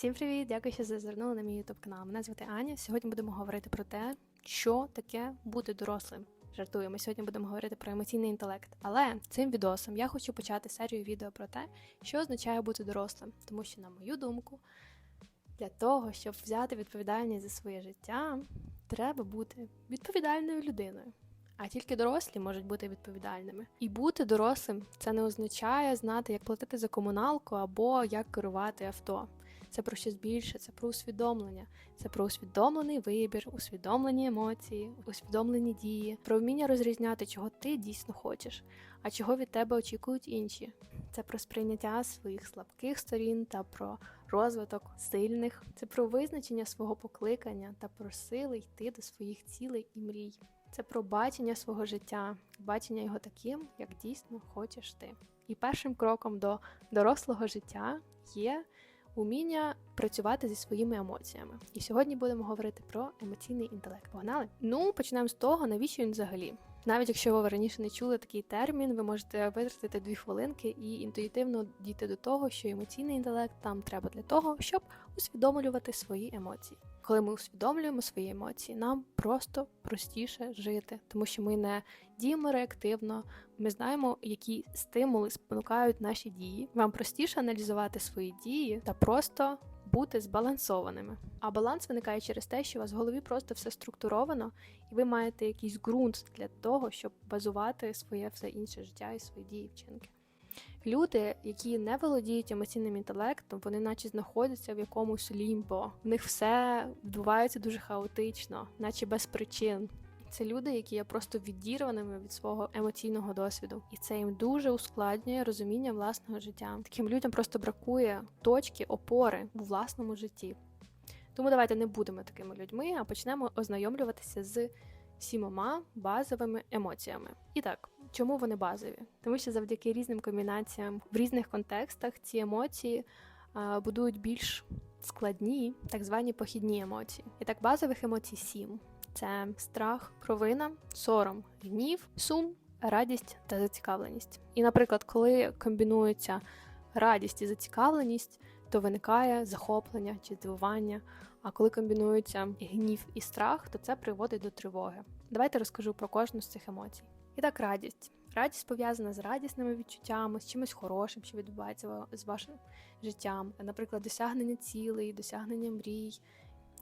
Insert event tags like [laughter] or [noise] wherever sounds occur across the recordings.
Всім привіт! Дякую, що зазирнули на мій YouTube канал. Мене звати Аня. Сьогодні будемо говорити про те, що таке бути дорослим. Жартуємо. Сьогодні будемо говорити про емоційний інтелект. Але цим відосом я хочу почати серію відео про те, що означає бути дорослим, тому що, на мою думку, для того, щоб взяти відповідальність за своє життя, треба бути відповідальною людиною. А тільки дорослі можуть бути відповідальними. І бути дорослим це не означає знати, як платити за комуналку або як керувати авто. Це про щось більше, це про усвідомлення, це про усвідомлений вибір, усвідомлені емоції, усвідомлені дії, про вміння розрізняти, чого ти дійсно хочеш, а чого від тебе очікують інші. Це про сприйняття своїх слабких сторін та про розвиток сильних, це про визначення свого покликання та про сили йти до своїх цілей і мрій. Це про бачення свого життя, бачення його таким, як дійсно хочеш ти. І першим кроком до дорослого життя є уміння працювати зі своїми емоціями. І сьогодні будемо говорити про емоційний інтелект. Погнали? Ну, почнемо з того, навіщо він взагалі. Навіть якщо ви раніше не чули такий термін, ви можете витратити дві хвилинки і інтуїтивно дійти до того, що емоційний інтелект там треба для того, щоб усвідомлювати свої емоції. Коли ми усвідомлюємо свої емоції, нам просто простіше жити, тому що ми не діємо реактивно, ми знаємо, які стимули спонукають наші дії. Вам простіше аналізувати свої дії та просто бути збалансованими. А баланс виникає через те, що у вас в голові просто все структуровано, і ви маєте якийсь ґрунт для того, щоб базувати своє все інше життя і свої дії вчинки. Люди, які не володіють емоційним інтелектом, вони наче знаходяться в якомусь лімбо. В них все відбувається дуже хаотично, наче без причин. Це люди, які є просто відірваними від свого емоційного досвіду, і це їм дуже ускладнює розуміння власного життя. Таким людям просто бракує точки опори у власному житті. Тому давайте не будемо такими людьми, а почнемо ознайомлюватися з сімома базовими емоціями. І так, чому вони базові? Тому що завдяки різним комбінаціям в різних контекстах ці емоції будують більш складні, так звані похідні емоції. І так, базових емоцій сім: це страх, провина, сором, гнів, сум, радість та зацікавленість. І, наприклад, коли комбінуються радість і зацікавленість, то виникає захоплення чи здивування. А коли комбінуються гнів і страх, то це приводить до тривоги. Давайте розкажу про кожну з цих емоцій. І так, радість. Радість пов'язана з радісними відчуттями, з чимось хорошим, що відбувається з вашим життям. Наприклад, досягнення цілей, досягнення мрій,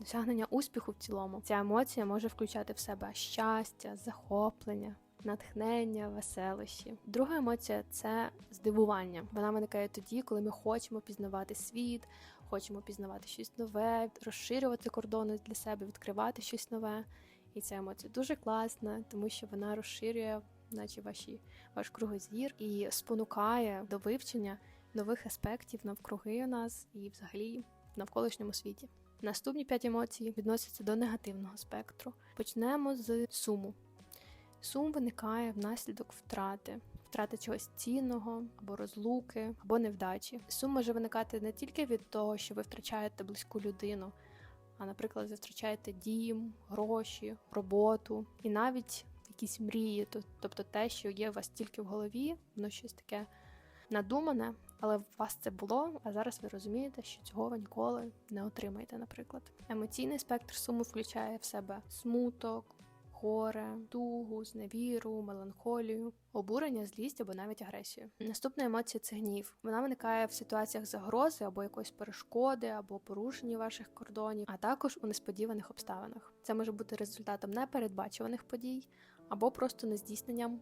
досягнення успіху в цілому. Ця емоція може включати в себе щастя, захоплення. Натхнення, веселощі. Друга емоція це здивування. Вона виникає тоді, коли ми хочемо пізнавати світ, хочемо пізнавати щось нове, розширювати кордони для себе, відкривати щось нове. І ця емоція дуже класна, тому що вона розширює, наче ваші ваш кругозір, і спонукає до вивчення нових аспектів навкруги у нас і, взагалі, в навколишньому світі. Наступні п'ять емоцій відносяться до негативного спектру. Почнемо з суму. Сум виникає внаслідок втрати, втрати чогось цінного або розлуки, або невдачі. Сум може виникати не тільки від того, що ви втрачаєте близьку людину, а, наприклад, ви втрачаєте дім, гроші, роботу і навіть якісь мрії, тобто те, що є у вас тільки в голові, воно щось таке надумане, але у вас це було, а зараз ви розумієте, що цього ви ніколи не отримаєте, наприклад. Емоційний спектр суму включає в себе смуток горе, тугу, зневіру, меланхолію, обурення, злість або навіть агресію. Наступна емоція це гнів. Вона виникає в ситуаціях загрози або якоїсь перешкоди, або порушення ваших кордонів, а також у несподіваних обставинах. Це може бути результатом непередбачуваних подій або просто нездійсненням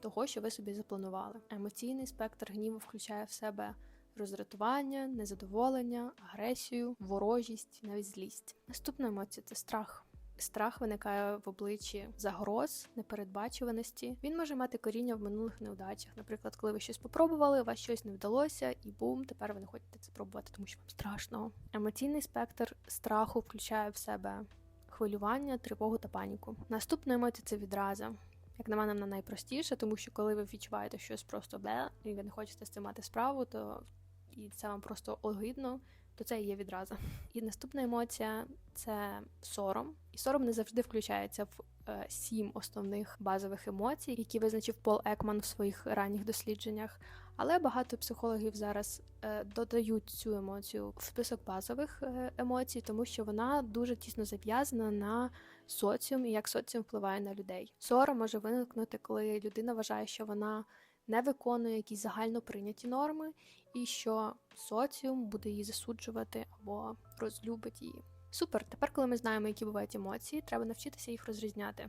того, що ви собі запланували. Емоційний спектр гніву включає в себе. Роздратування, незадоволення, агресію, ворожість, навіть злість. Наступна емоція це страх. Страх виникає в обличчі загроз, непередбачуваності. Він може мати коріння в минулих неудачах. Наприклад, коли ви щось попробували, у вас щось не вдалося, і бум, тепер ви не хочете це пробувати, тому що вам страшно. Емоційний спектр страху включає в себе хвилювання, тривогу та паніку. Наступна емоція це відраза. Як на мене, вона найпростіша, тому що коли ви відчуваєте щось просто бе, і ви не хочете з цим мати справу, то і це вам просто огидно, то це і є відраза. І наступна емоція це сором. І сором не завжди включається в е, сім основних базових емоцій, які визначив Пол Екман в своїх ранніх дослідженнях. Але багато психологів зараз е, додають цю емоцію в список базових е, емоцій, тому що вона дуже тісно зав'язана на соціум і як соціум впливає на людей. Сором може виникнути, коли людина вважає, що вона не виконує якісь загально прийняті норми, і що соціум буде її засуджувати або розлюбить її. Супер, тепер, коли ми знаємо, які бувають емоції, треба навчитися їх розрізняти.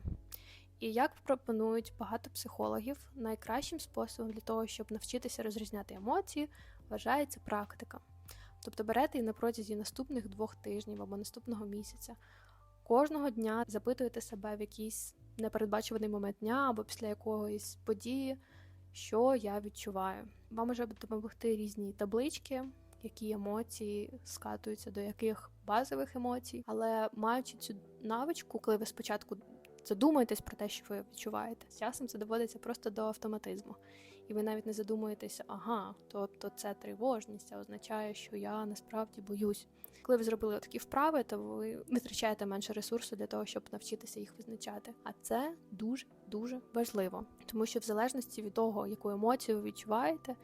І як пропонують багато психологів, найкращим способом для того, щоб навчитися розрізняти емоції, вважається практика. Тобто берете і на протязі наступних двох тижнів або наступного місяця кожного дня запитуєте себе в якийсь непередбачуваний момент дня або після якоїсь події, що я відчуваю. Вам може допомогти різні таблички, які емоції скатуються до яких базових емоцій, але маючи цю навичку, коли ви спочатку задумуєтесь про те, що ви відчуваєте, з часом це доводиться просто до автоматизму. І ви навіть не задумуєтеся, ага, тобто це тривожність, це означає, що я насправді боюсь. Коли ви зробили такі вправи, то ви витрачаєте менше ресурсу для того, щоб навчитися їх визначати. А це дуже дуже важливо, тому що в залежності від того, яку емоцію ви відчуваєте,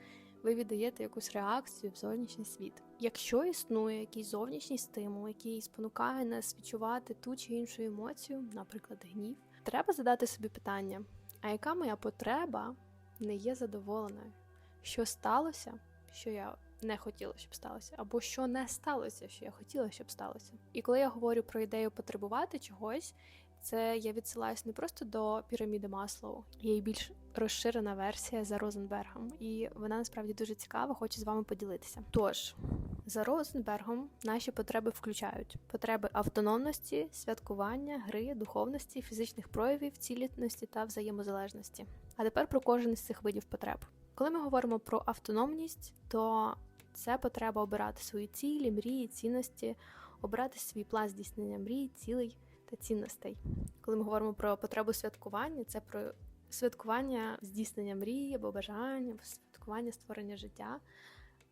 ви віддаєте якусь реакцію в зовнішній світ. Якщо існує якийсь зовнішній стимул, який спонукає нас відчувати ту чи іншу емоцію, наприклад, гнів, треба задати собі питання: а яка моя потреба не є задоволеною? Що сталося, що я не хотіла, щоб сталося, або що не сталося, що я хотіла, щоб сталося. І коли я говорю про ідею потребувати чогось, це я відсилаюсь не просто до піраміди Маслоу, є більш розширена версія за Розенбергом, і вона насправді дуже цікава, хочу з вами поділитися. Тож за Розенбергом наші потреби включають потреби автономності, святкування, гри, духовності, фізичних проявів, цілісності та взаємозалежності. А тепер про кожен із цих видів потреб. Коли ми говоримо про автономність, то це потреба обирати свої цілі, мрії, цінності, обирати свій план здійснення мрій, цілей та цінностей. Коли ми говоримо про потребу святкування, це про святкування здійснення мрії або бажання, або святкування створення життя,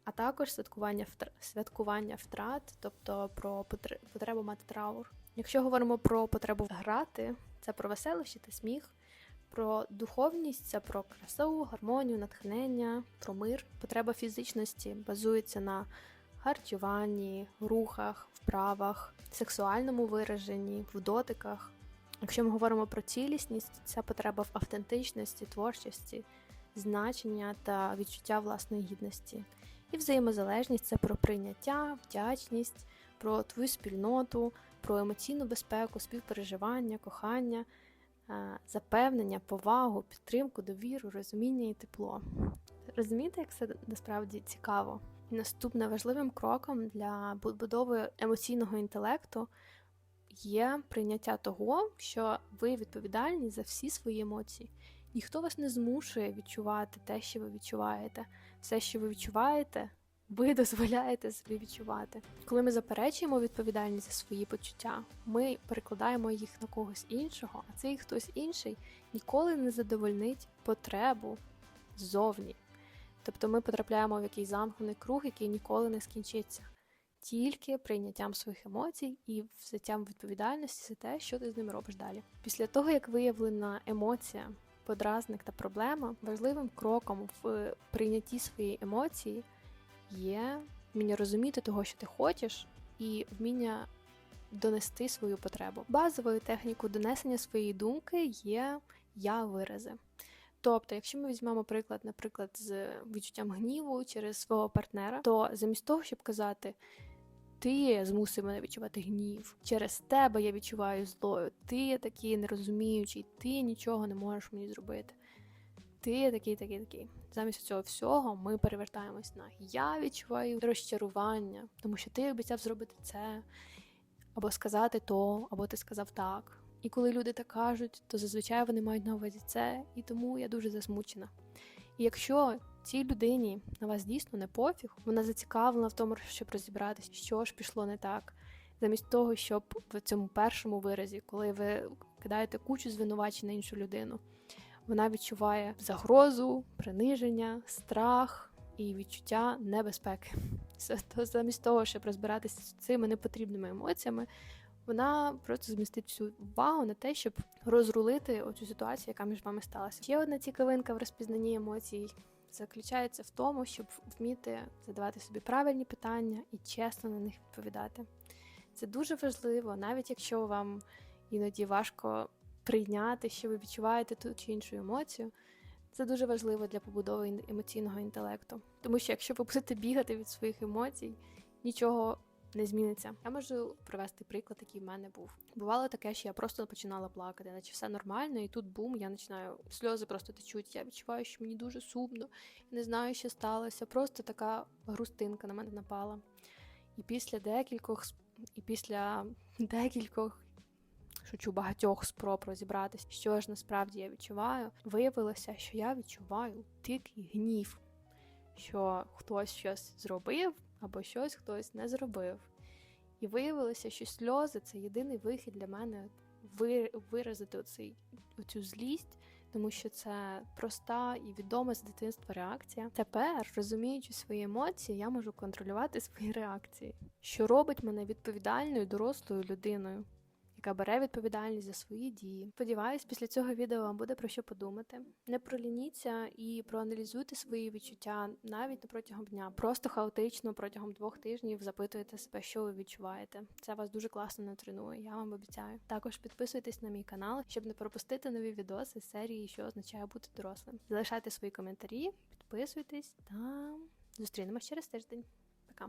а також святкування святкування втрат, тобто про потребу мати траур. Якщо говоримо про потребу грати, це про веселощі та сміх. Про духовність це про красу, гармонію, натхнення, про мир. Потреба фізичності базується на харчуванні, рухах, вправах, сексуальному вираженні, в дотиках. Якщо ми говоримо про цілісність, це потреба в автентичності, творчості, значення та відчуття власної гідності. І взаємозалежність це про прийняття, вдячність, про твою спільноту, про емоційну безпеку, співпереживання, кохання. Е, запевнення, повагу, підтримку, довіру, розуміння і тепло. Розумієте, як це насправді цікаво? Наступним важливим кроком для будови емоційного інтелекту є прийняття того, що ви відповідальні за всі свої емоції. Ніхто вас не змушує відчувати те, що ви відчуваєте. Все, що ви відчуваєте, ви [laughs] дозволяєте собі відчувати. Коли ми заперечуємо відповідальність за свої почуття, ми перекладаємо їх на когось іншого, а цей хтось інший ніколи не задовольнить потребу ззовні. Тобто ми потрапляємо в якийсь замкнений круг, який ніколи не скінчиться, тільки прийняттям своїх емоцій і взяттям відповідальності за те, що ти з ним робиш далі. Після того, як виявлена емоція, подразник та проблема, важливим кроком в прийнятті своєї емоції є вміння розуміти того, що ти хочеш, і вміння донести свою потребу. Базовою технікою донесення своєї думки є я-вирази. Тобто, якщо ми візьмемо приклад, наприклад, з відчуттям гніву через свого партнера, то замість того, щоб казати, ти змусив мене відчувати гнів, через тебе я відчуваю злою, ти такий нерозуміючий, ти нічого не можеш мені зробити ти такий, такий, такий. Замість цього всього ми перевертаємось на я відчуваю розчарування, тому що ти обіцяв зробити це, або сказати то, або ти сказав так. І коли люди так кажуть, то зазвичай вони мають на увазі це, і тому я дуже засмучена. І якщо цій людині на вас дійсно не пофіг, вона зацікавлена в тому, щоб розібратися, що ж пішло не так, замість того, щоб в цьому першому виразі, коли ви кидаєте кучу звинувачень на іншу людину, вона відчуває загрозу, приниження, страх і відчуття небезпеки. [laughs] Замість того, щоб розбиратися з цими непотрібними емоціями, вона просто змістить всю увагу на те, щоб розрулити оцю ситуацію, яка між вами сталася. Ще одна цікавинка в розпізнанні емоцій заключається в тому, щоб вміти задавати собі правильні питання і чесно на них відповідати. Це дуже важливо, навіть якщо вам іноді важко прийняти, що ви відчуваєте ту чи іншу емоцію. Це дуже важливо для побудови емоційного інтелекту. Тому що якщо ви будете бігати від своїх емоцій, нічого не зміниться. Я можу привести приклад, який в мене був. Бувало таке, що я просто починала плакати, наче все нормально, і тут бум, я починаю сльози просто течуть. Я відчуваю, що мені дуже сумно, я не знаю, що сталося. Просто така грустинка на мене напала. І після декількох і після декількох. Шучу багатьох спроб розібратися, що ж насправді я відчуваю. Виявилося, що я відчуваю дикий гнів, що хтось щось зробив або щось хтось не зробив. І виявилося, що сльози це єдиний вихід для мене виразити оцей, оцю злість, тому що це проста і відома з дитинства реакція. Тепер, розуміючи свої емоції, я можу контролювати свої реакції, що робить мене відповідальною дорослою людиною. Яка бере відповідальність за свої дії. Сподіваюсь, після цього відео вам буде про що подумати. Не пролініться і проаналізуйте свої відчуття навіть протягом дня. Просто хаотично протягом двох тижнів запитуйте себе, що ви відчуваєте. Це вас дуже класно натренує, я вам обіцяю. Також підписуйтесь на мій канал, щоб не пропустити нові відоси з серії, що означає бути дорослим. Залишайте свої коментарі, підписуйтесь та зустрінемось через тиждень. Пока.